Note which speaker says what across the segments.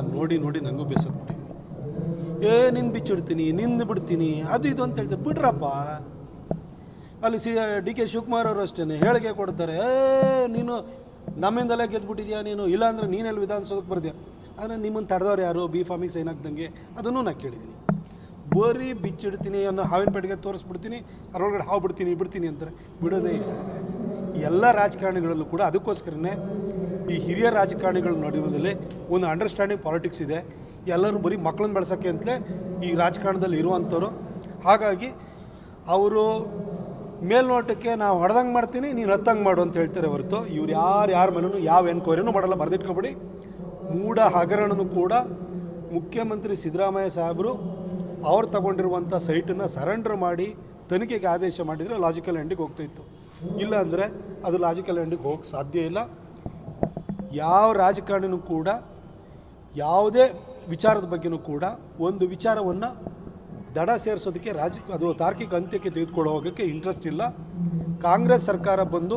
Speaker 1: ನೋಡಿ ನೋಡಿ ನನಗೂ ಬೇಸತ್ಬಿಟ್ಟಿದ್ದೀನಿ ಏ ನಿನ್ನ ಬಿಚ್ಚಿಡ್ತೀನಿ, ನಿಂದು ಬಿಡ್ತೀನಿ, ಅದು ಇದು ಅಂತ ಹೇಳಿದೆ, ಬಿಡ್ರಪ್ಪ. ಅಲ್ಲಿ ಸಿ, ಡಿ ಕೆ ಶಿವಕುಮಾರ್ ಅವರು ಅಷ್ಟೇ ಹೇಳಿಕೆ ಕೊಡ್ತಾರೆ, ಏ, ನೀನು ನಮ್ಮಿಂದಲೇ ಗೆದ್ಬಿಟ್ಟಿದ್ಯಾ ನೀನು? ಇಲ್ಲಾಂದ್ರೆ ನೀನೆಲ್ಲಿ ವಿಧಾನಸೌಧಕ್ಕೆ ಬರ್ತೀಯ ಆದರೆ ನಿಮ್ಮನ್ನು ತಡೆದವ್ರು ಯಾರು? ಬಿ ಫಾರ್ಮಿಗೆ ಸೈನ್ ಹಾಕ್ದಂಗೆ. ಅದನ್ನು ನಾನು ಕೇಳಿದ್ದೀನಿ. ಬರೀ ಬಿಚ್ಚಿಡ್ತೀನಿ ಅನ್ನೋ ಹಾವಿನ ತೋರಿಸ್ಬಿಡ್ತೀನಿ, ಅದರೊಳಗಡೆ ಹಾವು ಬಿಡ್ತೀನಿ ಬಿಡ್ತೀನಿ ಅಂತಾರೆ. ಬಿಡೋದೇ ಇಲ್ಲ. ಎಲ್ಲ ರಾಜಕಾರಣಿಗಳಲ್ಲೂ ಕೂಡ ಅದಕ್ಕೋಸ್ಕರನೇ ಈ ಹಿರಿಯ ರಾಜಕಾರಣಿಗಳ ನಡುವಿನಲ್ಲಿ ಒಂದು ಅಂಡರ್ಸ್ಟ್ಯಾಂಡಿಂಗ್ ಪಾಲಿಟಿಕ್ಸ್ ಇದೆ. ಎಲ್ಲರೂ ಬರೀ ಮಕ್ಕಳನ್ನ ಬೆಳೆಸೋಕ್ಕೆ ಅಂತಲೇ ಈ ರಾಜಕಾರಣದಲ್ಲಿ ಇರುವಂಥವ್ರು. ಹಾಗಾಗಿ ಅವರು ಮೇಲ್ನೋಟಕ್ಕೆ ನಾವು ಹೊಡೆದಂಗೆ ಮಾಡ್ತೀನಿ, ನೀನು ಹತ್ತಂಗೆ ಮಾಡು ಅಂತ ಹೇಳ್ತಾರೆ ಹೊರತು ಇವ್ರು ಯಾರು ಯಾರ ಮೇಲೂ ಯಾವ ಎನ್ಕ್ವೈರಿನೂ ಮಾಡಲ್ಲ, ಬರೆದಿಟ್ಕೊಬಿಡಿ. ಮೂಢ ಹಗರಣನೂ ಕೂಡ ಮುಖ್ಯಮಂತ್ರಿ ಸಿದ್ದರಾಮಯ್ಯ ಸಾಹೇಬರು ಅವ್ರು ತಗೊಂಡಿರುವಂಥ ಸೈಟನ್ನು ಸರೆಂಡರ್ ಮಾಡಿ ತನಿಖೆಗೆ ಆದೇಶ ಮಾಡಿದರೆ ಲಾಜಿಕಲ್ ಎಂಡಿಗೆ ಹೋಗ್ತಾಯಿತ್ತು ಇಲ್ಲ ಅಂದರೆ ಅದು ಲಾಜಿಕಲ್ ಎಂಡಿಗೆ ಹೋಗಕ್ಕೆ ಸಾಧ್ಯ ಇಲ್ಲ. ಯಾವ ರಾಜಕಾರಣಿನೂ ಕೂಡ, ಯಾವುದೇ ವಿಚಾರದ ಬಗ್ಗೆನೂ ಕೂಡ ಒಂದು ವಿಚಾರವನ್ನು ದಡ ಸೇರಿಸೋದಕ್ಕೆ ರಾಜ, ಅದು ತಾರ್ಕಿಕ ಅಂತ್ಯಕ್ಕೆ ತೆಗೆದುಕೊಳ್ಳೋ ಹೋಗೋಕ್ಕೆ ಇಂಟ್ರೆಸ್ಟ್ ಇಲ್ಲ. ಕಾಂಗ್ರೆಸ್ ಸರ್ಕಾರ ಬಂದು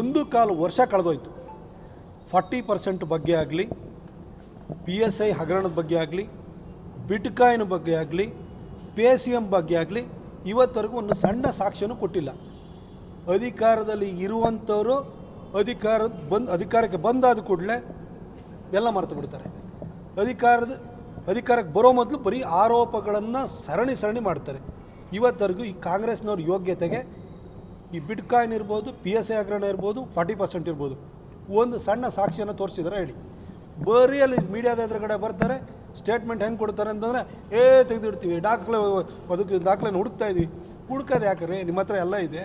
Speaker 1: ಒಂದು ಕಾಲು ವರ್ಷ ಕಳೆದೋಯ್ತು. ಫಾರ್ಟಿ ಪರ್ಸೆಂಟ್ ಬಗ್ಗೆ ಆಗಲಿ ಪಿ ಎಸ್ ಐ ಹಗರಣದ ಬಗ್ಗೆ ಆಗಲಿ ಬಿಟ್ಕಾಯಿನ್ ಬಗ್ಗೆ ಆಗಲಿ ಪೇ ಸಿ ಎಂ ಬಗ್ಗೆ ಆಗಲಿ ಇವತ್ತವರೆಗೂ ಒಂದು ಸಣ್ಣ ಸಾಕ್ಷ್ಯನೂ ಕೊಟ್ಟಿಲ್ಲ. ಅಧಿಕಾರದಲ್ಲಿ ಇರುವಂಥವರು ಅಧಿಕಾರ ಬಂದು, ಅಧಿಕಾರಕ್ಕೆ ಬಂದಾದ ಕೂಡಲೇ ಎಲ್ಲ ಮರೆತು ಬಿಡ್ತಾರೆ. ಅಧಿಕಾರದ, ಅಧಿಕಾರಕ್ಕೆ ಬರೋ ಮೊದಲು ಬರೀ ಆರೋಪಗಳನ್ನು ಸರಣಿ ಸರಣಿ ಮಾಡ್ತಾರೆ. ಇವತ್ತರೆಗೂ ಈ ಕಾಂಗ್ರೆಸ್ನವ್ರ ಯೋಗ್ಯತೆಗೆ ಈ ಬಿಟ್ಕಾಯಿನ್ ಇರ್ಬೋದು ಪಿ ಎಸ್ ಐ ಹಗರಣ ಇರ್ಬೋದು, ಫಾರ್ಟಿ ಪರ್ಸೆಂಟ್ ಇರ್ಬೋದು. ಒಂದು ಸಣ್ಣ ಸಾಕ್ಷಿಯನ್ನು ತೋರಿಸಿದ್ರೆ ಹೇಳಿ. ಬರೀ ಅಲ್ಲಿ ಮೀಡಿಯಾದ ಎದುರುಗಡೆ ಬರ್ತಾರೆ ಸ್ಟೇಟ್ಮೆಂಟ್ ಹೆಂಗೆ ಕೊಡ್ತಾರೆ ಅಂತಂದರೆ ಏ ತೆಗೆದಿಡ್ತೀವಿ ದಾಖಲೆ ಅದಕ್ಕೆ ದಾಖಲೆನ ಹುಡುಕ್ತಾ ಇದೀವಿ. ಹುಡುಕೋದು ಯಾಕೆ ನಿಮ್ಮ ಹತ್ರ ಎಲ್ಲ ಇದೆ.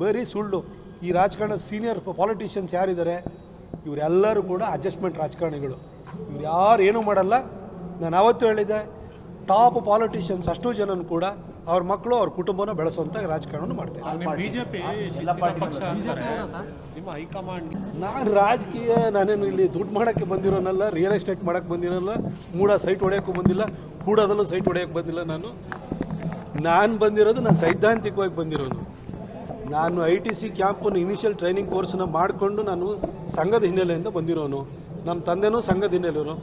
Speaker 1: ಬರೀ ಸುಳ್ಳು. ಈ ರಾಜಕಾರಣ ಸೀನಿಯರ್ ಪಾಲಿಟಿಷಿಯನ್ಸ್ ಯಾರಿದ್ದಾರೆ? ಇವರೆಲ್ಲರೂ ಕೂಡ ಅಡ್ಜಸ್ಟ್ಮೆಂಟ್ ರಾಜಕಾರಣಿಗಳು. ಇವ್ರು ಯಾರು ಏನೂ ಮಾಡಲ್ಲ. ನಾನು ಅವತ್ತು ಹೇಳಿದ್ದೆ ಟಾಪ್ ಪಾಲಿಟಿಷಿಯನ್ಸ್ ಅಷ್ಟು ಜನನು ಕೂಡ ಅವ್ರ ಮಕ್ಕಳು ಅವ್ರ ಕುಟುಂಬನ ಬೆಳೆಸುವಂಥ ರಾಜಕಾರಣ ಮಾಡ್ತಾರೆ
Speaker 2: ಹೈಕಮಾಂಡ್
Speaker 1: ನಾನು ರಾಜಕೀಯ, ನಾನೇನು ಇಲ್ಲಿ ದುಡ್ಡು ಮಾಡೋಕ್ಕೆ ಬಂದಿರೋನಲ್ಲ ರಿಯಲ್ ಎಸ್ಟೇಟ್ ಮಾಡೋಕ್ಕೆ ಬಂದಿರೋಲ್ಲ ಮೂಡ ಸೈಟ್ ಹೊಡೆಯೋಕ್ಕೂ ಬಂದಿಲ್ಲ ಹೂಡೋದಲ್ಲೂ ಸೈಟ್ ಹೊಡೆಯೋಕ್ಕೆ ಬಂದಿಲ್ಲ ನಾನು. ನಾನು ಬಂದಿರೋದು ನಾನು ಸೈದ್ಧಾಂತಿಕವಾಗಿ ಬಂದಿರೋನು ನಾನು ಐ ಟಿ ಸಿ ಕ್ಯಾಂಪನ್ನು ಇನಿಷಿಯಲ್ ಟ್ರೈನಿಂಗ್ ಕೋರ್ಸನ್ನ ಮಾಡಿಕೊಂಡು ನಾನು ಸಂಘದ ಹಿನ್ನೆಲೆಯಿಂದ ಬಂದಿರೋನು. ನಮ್ಮ ತಂದೆನೂ ಸಂಘದ ಹಿನ್ನೆಲೆಯವರು.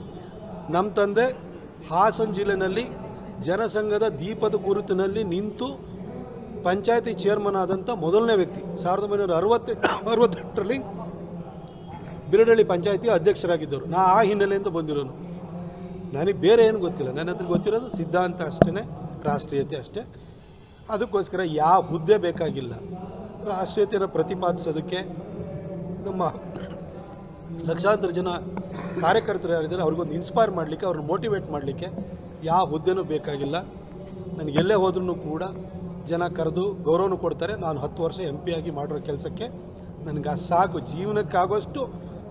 Speaker 1: ನಮ್ಮ ತಂದೆ ಹಾಸನ ಜಿಲ್ಲೆಯಲ್ಲಿ ಜನಸಂಘದ ದೀಪದ ಗುರುತಿನಲ್ಲಿ ನಿಂತು ಪಂಚಾಯತಿ ಚೇರ್ಮನ್ ಆದಂಥ ಮೊದಲನೇ ವ್ಯಕ್ತಿ, ಸಾವಿರದ ಒಂಬೈನೂರ ಅರವತ್ತೆಂಟು ಅರವತ್ತೆಂಟರಲ್ಲಿ ಬಿರಡಳ್ಳಿ ಪಂಚಾಯತಿ ಅಧ್ಯಕ್ಷರಾಗಿದ್ದರು ನಾ ಆ ಹಿನ್ನೆಲೆಯಿಂದ ಬಂದಿರೋನು. ನನಗೆ ಬೇರೆ ಏನು ಗೊತ್ತಿಲ್ಲ. ನನ್ನ ಹತ್ರ ಗೊತ್ತಿರೋದು ಸಿದ್ಧಾಂತ ಅಷ್ಟೇ ರಾಷ್ಟ್ರೀಯತೆ ಅಷ್ಟೇ. ಅದಕ್ಕೋಸ್ಕರ ಯಾವ ಹುದ್ದೆ ಬೇಕಾಗಿಲ್ಲ. ರಾಷ್ಟ್ರೀಯತೆಯನ್ನು ಪ್ರತಿಪಾದಿಸೋದಕ್ಕೆ ನಮ್ಮ ಲಕ್ಷಾಂತರ ಜನ ಕಾರ್ಯಕರ್ತರು ಯಾರಿದ್ದಾರೆ, ಅವ್ರಿಗೊಂದು ಇನ್ಸ್ಪೈರ್ ಮಾಡಲಿಕ್ಕೆ, ಅವ್ರನ್ನ ಮೋಟಿವೇಟ್ ಮಾಡಲಿಕ್ಕೆ ಯಾವ ಹುದ್ದೆನೂ ಬೇಕಾಗಿಲ್ಲ. ನನಗೆ ಎಲ್ಲೇ ಹೋದ್ರೂ ಕೂಡ ಜನ ಕರೆದು ಗೌರವನೂ ಕೊಡ್ತಾರೆ. ನಾನು ಹತ್ತು ವರ್ಷ ಎಂ ಪಿ ಆಗಿ ಮಾಡಿರೋ ಕೆಲಸಕ್ಕೆ ನನಗೆ ಆ ಸಾಕು. ಜೀವನಕ್ಕಾಗೋಷ್ಟು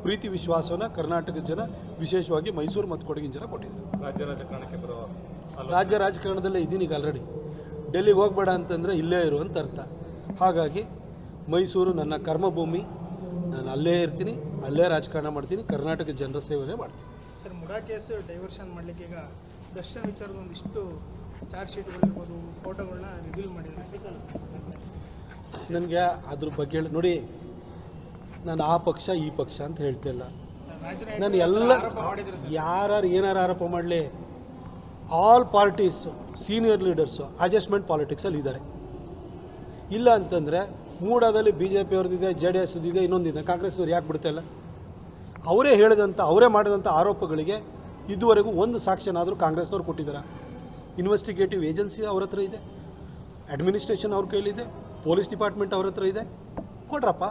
Speaker 1: ಪ್ರೀತಿ ವಿಶ್ವಾಸವನ್ನು ಕರ್ನಾಟಕದ ಜನ ವಿಶೇಷವಾಗಿ ಮೈಸೂರು ಮತ್ತು ಕೊಡಗಿನ ಜನ ಕೊಟ್ಟಿದ್ದಾರೆ.
Speaker 2: ರಾಜ್ಯ ರಾಜಕಾರಣಕ್ಕೆ ಬರೋ
Speaker 1: ರಾಜ್ಯ ರಾಜಕಾರಣದಲ್ಲೇ ಇದ್ದೀನಿ ಈಗ ಆಲ್ರೆಡಿ ಡೆಲ್ಲಿಗೆ ಹೋಗಬೇಡ ಅಂತಂದರೆ ಇಲ್ಲೇ ಇರು ಅಂತ ಅರ್ಥ. ಹಾಗಾಗಿ ಮೈಸೂರು ನನ್ನ ಕರ್ಮಭೂಮಿ. ನಾನು ಅಲ್ಲೇ ಇರ್ತೀನಿ ಅಲ್ಲೇ ರಾಜಕಾರಣ ಮಾಡ್ತೀನಿ ಕರ್ನಾಟಕ ಜನರ ಸೇವೆನೇ ಮಾಡ್ತೀನಿ.
Speaker 3: ಸರ್ ಮುಡಾ ಕೇಸ್ ಡೈವರ್ಷನ್ ಮಾಡಲಿಕ್ಕೆ ಈಗ ದರ್ಶನ ವಿಚಾರದ ಒಂದಿಷ್ಟು ಚಾರ್ಜ್ ಶೀಟ್ಗಳಿರ್ಬೋದು ಫೋಟೋಗಳನ್ನ ರಿವೀಲ್ ಮಾಡಿದ್ದಾರೆ
Speaker 1: ನನಗೆ ಅದ್ರ ಬಗ್ಗೆ ಹೇಳಿ ನೋಡಿ ನಾನು ಆ ಪಕ್ಷ ಈ ಪಕ್ಷ ಅಂತ ಹೇಳ್ತಿಲ್ಲ ನಾನು ಎಲ್ಲ ಯಾರು ಏನಾರು ಆರೋಪ ಮಾಡಲಿ all parties senior leaders adjustment ಪಾಲಿಟಿಕ್ಸಲ್ಲಿ ಇದ್ದಾರೆ. ಇಲ್ಲ ಅಂತಂದರೆ ಮೂಡಾದಲ್ಲಿ ಬಿ ಜೆ ಪಿಯವ್ರದ್ದಿದೆ ಜೆ ಡಿ ಎಸ್ದಿದೆ ಇನ್ನೊಂದಿದೆ ಕಾಂಗ್ರೆಸ್ನವ್ರು ಯಾಕೆ ಬಿಡ್ತಾಯಿಲ್ಲ ಅವರೇ ಹೇಳಿದಂಥ ಅವರೇ ಮಾಡಿದಂಥ ಆರೋಪಗಳಿಗೆ ಇದುವರೆಗೂ ಒಂದು ಸಾಕ್ಷ್ಯನಾದರೂ ಕಾಂಗ್ರೆಸ್ನವ್ರು ಕೊಟ್ಟಿದ್ದಾರೆ? ಇನ್ವೆಸ್ಟಿಗೇಟಿವ್ ಏಜೆನ್ಸಿ ಅವ್ರ ಹತ್ರ ಇದೆ. ಅಡ್ಮಿನಿಸ್ಟ್ರೇಷನ್ ಅವ್ರ ಕೈಲಿದೆ. ಪೊಲೀಸ್ ಡಿಪಾರ್ಟ್ಮೆಂಟ್ ಅವ್ರ ಹತ್ರ ಇದೆ. ಕೊಡ್ರಪ್ಪ.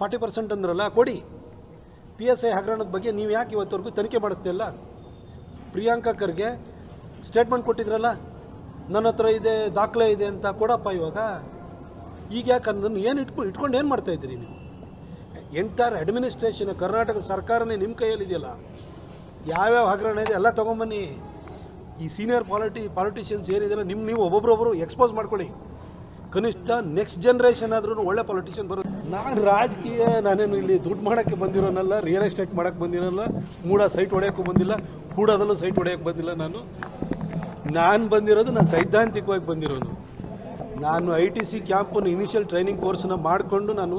Speaker 1: ಫಾರ್ಟಿ ಪರ್ಸೆಂಟ್ ಅಂದ್ರಲ್ಲ ಕೊಡಿ. ಪಿ ಎಸ್ ಐ ಹಗರಣದ ಬಗ್ಗೆ ನೀವು ಯಾಕೆ ಇವತ್ತವರೆಗೂ ತನಿಖೆ ಮಾಡಿಸ್ತಿಲ್ಲ ಪ್ರಿಯಾಂಕಾ ಖರ್ಗೆ ಸ್ಟೇಟ್ಮೆಂಟ್ ಕೊಟ್ಟಿದ್ರಲ್ಲ? ನನ್ನ ಹತ್ರ ಇದೆ, ದಾಖಲೆ ಇದೆ ಅಂತ ಕೊಡಪ್ಪ ಇವಾಗ. ಈಗ ಯಾಕೆ ಅನ್ನೋದನ್ನು ಏನು ಇಟ್ಕೊಂಡು ಇಟ್ಕೊಂಡು ಏನು ಮಾಡ್ತಾ ಇದ್ದೀರಿ ನೀವು? ಎಂಟೈರ್ ಅಡ್ಮಿನಿಸ್ಟ್ರೇಷನ್ ಕರ್ನಾಟಕ ಸರ್ಕಾರನೇ ನಿಮ್ಮ ಕೈಯಲ್ಲಿದೆಯಲ್ಲ? ಯಾವ್ಯಾವ ಹಗರಣ ಇದೆ ಎಲ್ಲ ತೊಗೊಂಬನ್ನಿ. ಈ ಸೀನಿಯರ್ ಪಾಲಿಟಿ ಪಾಲಿಟಿಷಿಯನ್ಸ್ ಏನಿದೆಯಲ್ಲ ನಿಮ್ಮ ನೀವು ಒಬ್ಬೊಬ್ಬರೊಬ್ಬರು ಎಕ್ಸ್ಪೋಸ್ ಮಾಡ್ಕೊಳ್ಳಿ. ಕನಿಷ್ಠ ನೆಕ್ಸ್ಟ್ ಜನ್ರೇಷನ್ ಆದ್ರೂ ಒಳ್ಳೆ ಪಾಲಿಟಿಷಿಯನ್ ಬರೋದು ನಾನು ರಾಜಕೀಯ, ನಾನೇನು ಇಲ್ಲಿ ದುಡ್ಡು ಮಾಡೋಕ್ಕೆ ಬಂದಿರೋನಲ್ಲ ರಿಯಲ್ ಎಸ್ಟೇಟ್ ಮಾಡೋಕ್ಕೆ ಬಂದಿರೋಲ್ಲ ಮೂಡ ಸೈಟ್ ಹೊಡೆಯೋಕ್ಕೂ ಬಂದಿಲ್ಲ ಹೂಡೋದಲ್ಲೂ ಸೈಟ್ ಹೊಡೆಯೋಕ್ಕೆ ಬಂದಿಲ್ಲ ನಾನು. ನಾನು ಬಂದಿರೋದು ನಾನು ಸೈದ್ಧಾಂತಿಕವಾಗಿ ಬಂದಿರೋನು ನಾನು ಐ ಟಿ ಸಿ ಕ್ಯಾಂಪನ್ನು ಇನಿಷಿಯಲ್ ಟ್ರೈನಿಂಗ್ ಕೋರ್ಸನ್ನ ಮಾಡಿಕೊಂಡು ನಾನು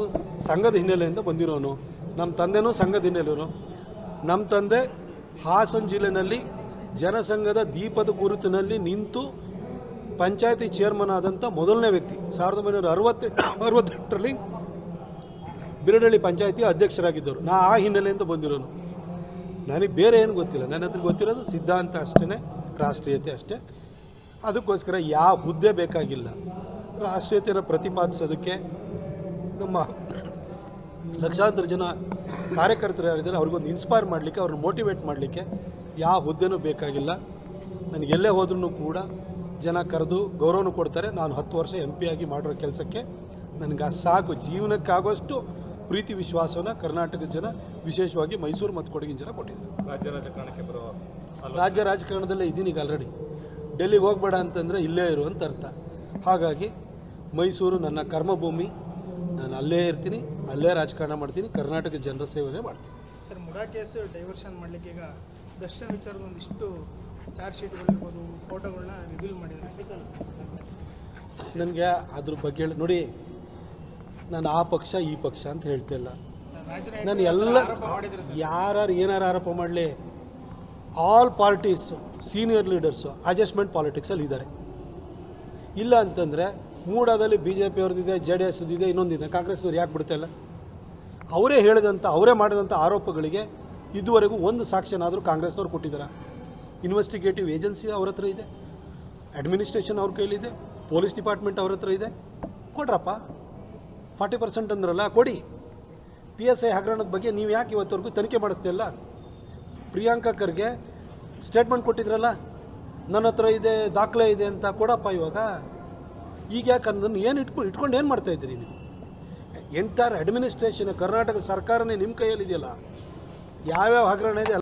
Speaker 1: ಸಂಘದ ಹಿನ್ನೆಲೆಯಿಂದ ಬಂದಿರೋನು. ನಮ್ಮ ತಂದೆನೂ ಸಂಘದ ಹಿನ್ನೆಲೆಯವರು. ನಮ್ಮ ತಂದೆ ಹಾಸನ ಜಿಲ್ಲೆನಲ್ಲಿ ಜನಸಂಘದ ದೀಪದ ಗುರುತಿನಲ್ಲಿ ನಿಂತು ಪಂಚಾಯತಿ ಚೇರ್ಮನ್ ಆದಂಥ ಮೊದಲನೇ ವ್ಯಕ್ತಿ. ಸಾವಿರದ ಒಂಬೈನೂರ ಅರವತ್ತೆ ಅರವತ್ತೆಂಟರಲ್ಲಿ ಬಿರಡಳ್ಳಿ ಪಂಚಾಯತಿ ಅಧ್ಯಕ್ಷರಾಗಿದ್ದರು ನಾ ಆ ಹಿನ್ನೆಲೆಯಿಂದ ಬಂದಿರೋನು. ನನಗೆ ಬೇರೆ ಏನು ಗೊತ್ತಿಲ್ಲ. ನನ್ನ ಹತ್ರ ಗೊತ್ತಿರೋದು ಸಿದ್ಧಾಂತ ಅಷ್ಟೇ ರಾಷ್ಟ್ರೀಯತೆ ಅಷ್ಟೇ. ಅದಕ್ಕೋಸ್ಕರ ಯಾವ ಹುದ್ದೆ ಬೇಕಾಗಿಲ್ಲ. ರಾಷ್ಟ್ರೀಯತೆಯನ್ನು ಪ್ರತಿಪಾದಿಸೋದಕ್ಕೆ ನಮ್ಮ ಲಕ್ಷಾಂತರ ಜನ ಕಾರ್ಯಕರ್ತರು ಯಾರಿದ್ದಾರೆ ಅವ್ರಿಗೊಂದು ಇನ್ಸ್ಪೈರ್ ಮಾಡಲಿಕ್ಕೆ ಅವ್ರನ್ನ ಮೋಟಿವೇಟ್ ಮಾಡಲಿಕ್ಕೆ ಯಾವ ಹುದ್ದೆನೂ ಬೇಕಾಗಿಲ್ಲ. ನನಗೆ ಎಲ್ಲೇ ಹೋದ್ರೂ ಕೂಡ ಜನ ಕರೆದು ಗೌರವನೂ ಕೊಡ್ತಾರೆ. ನಾನು ಹತ್ತು ವರ್ಷ ಎಂ ಪಿ ಆಗಿ ಮಾಡಿರೋ ಕೆಲಸಕ್ಕೆ ನನಗೆ ಆ ಸಾಕು. ಜೀವನಕ್ಕಾಗೋಷ್ಟು ಪ್ರೀತಿ ವಿಶ್ವಾಸವನ್ನು ಕರ್ನಾಟಕದ ಜನ ವಿಶೇಷವಾಗಿ ಮೈಸೂರು ಮತ್ತು ಕೊಡಗಿನ ಜನ ಕೊಟ್ಟಿದ್ದಾರೆ.
Speaker 2: ರಾಜ್ಯ ರಾಜಕಾರಣಕ್ಕೆ ಬರೋ
Speaker 1: ರಾಜ್ಯ ರಾಜಕಾರಣದಲ್ಲೇ ಇದ್ದೀನಿ ಈಗ ಆಲ್ರೆಡಿ ಡೆಲ್ಲಿಗೆ ಹೋಗ್ಬೇಡ ಅಂತಂದರೆ ಇಲ್ಲೇ ಇರು ಅಂತ ಅರ್ಥ. ಹಾಗಾಗಿ ಮೈಸೂರು ನನ್ನ ಕರ್ಮಭೂಮಿ. ನಾನು ಅಲ್ಲೇ ಇರ್ತೀನಿ ಅಲ್ಲೇ ರಾಜಕಾರಣ ಮಾಡ್ತೀನಿ ಕರ್ನಾಟಕ ಜನರ ಸೇವೆನೇ ಮಾಡ್ತೀನಿ.
Speaker 3: ಸರ್ ಮುಡಾ ಕೇಸ್ ಡೈವರ್ಷನ್ ಮಾಡಲಿಕ್ಕೆ ಈಗ ದರ್ಶನ ವಿಚಾರದ ಒಂದಿಷ್ಟು ಚಾರ್ಜ್ ಶೀಟ್ಗಳಿರ್ಬೋದು ಫೋಟೋಗಳನ್ನ ರಿವೀಲ್ ಮಾಡಿದ್ದಾರೆ.
Speaker 1: ನನಗೆ ಅದ್ರ ಬಗ್ಗೆ ಹೇಳಿ ನೋಡಿ ನಾನು ಆ ಪಕ್ಷ ಈ ಪಕ್ಷ ಅಂತ ಹೇಳ್ತಿಲ್ಲ ನಾನು ಎಲ್ಲ ಯಾರು ಏನಾರು ಆರೋಪ ಮಾಡಲಿ all parties senior leaders adjustment ಪಾಲಿಟಿಕ್ಸಲ್ಲಿ ಇದ್ದಾರೆ. ಇಲ್ಲ ಅಂತಂದರೆ ಮೂಡಾದಲ್ಲಿ ಬಿ ಜೆ ಪಿಯವ್ರದ್ದಿದೆ ಜೆ ಡಿ ಎಸ್ದಿದೆ ಇನ್ನೊಂದಿದೆ. ಕಾಂಗ್ರೆಸ್ನವ್ರು ಯಾಕೆ ಬಿಡ್ತಾಯಿಲ್ಲ ಅವರೇ ಹೇಳಿದಂಥ ಅವರೇ ಮಾಡಿದಂಥ ಆರೋಪಗಳಿಗೆ ಇದುವರೆಗೂ ಒಂದು ಸಾಕ್ಷ್ಯನಾದರೂ ಕಾಂಗ್ರೆಸ್ನವ್ರು ಕೊಟ್ಟಿದ್ದಾರೆ? ಇನ್ವೆಸ್ಟಿಗೇಟಿವ್ ಏಜೆನ್ಸಿ ಅವ್ರ ಹತ್ರ ಇದೆ. ಅಡ್ಮಿನಿಸ್ಟ್ರೇಷನ್ ಅವ್ರ ಕೈಲಿದೆ ಪೊಲೀಸ್ ಡಿಪಾರ್ಟ್ಮೆಂಟ್ ಅವ್ರ ಹತ್ರ ಇದೆ. ಕೊಡ್ರಪ್ಪ. ಫಾರ್ಟಿ ಪರ್ಸೆಂಟ್ ಅಂದ್ರಲ್ಲ, ಕೊಡಿ. ಪಿ ಎಸ್ ಐ ಹಗರಣದ ಬಗ್ಗೆ ನೀವು ಯಾಕೆ ಇವತ್ತವರೆಗೂ ತನಿಖೆ ಮಾಡಿಸ್ತಿಲ್ಲ ಪ್ರಿಯಾಂಕಾ ಖರ್ಗೆ ಸ್ಟೇಟ್ಮೆಂಟ್ ಕೊಟ್ಟಿದ್ರಲ್ಲ, ನನ್ನ ಹತ್ರ ಇದೆ, ದಾಖಲೆ ಇದೆ ಅಂತ ಕೊಡಪ್ಪ ಇವಾಗ? ಈಗ ಯಾಕೆ ಅನ್ನೋದನ್ನು ಏನು ಇಟ್ಕೊಂಡು ಇಟ್ಕೊಂಡು ಏನು ಮಾಡ್ತಾ ಇದ್ದೀರಿ ನೀವು? ಎಂಟೈರ್ ಅಡ್ಮಿನಿಸ್ಟ್ರೇಷನ್ ಕರ್ನಾಟಕ ಸರ್ಕಾರನೇ ನಿಮ್ಮ ಕೈಯಲ್ಲಿದೆಯಲ್ಲ? ಯಾವ್ಯಾವ ಹಗರಣ ಇದೆ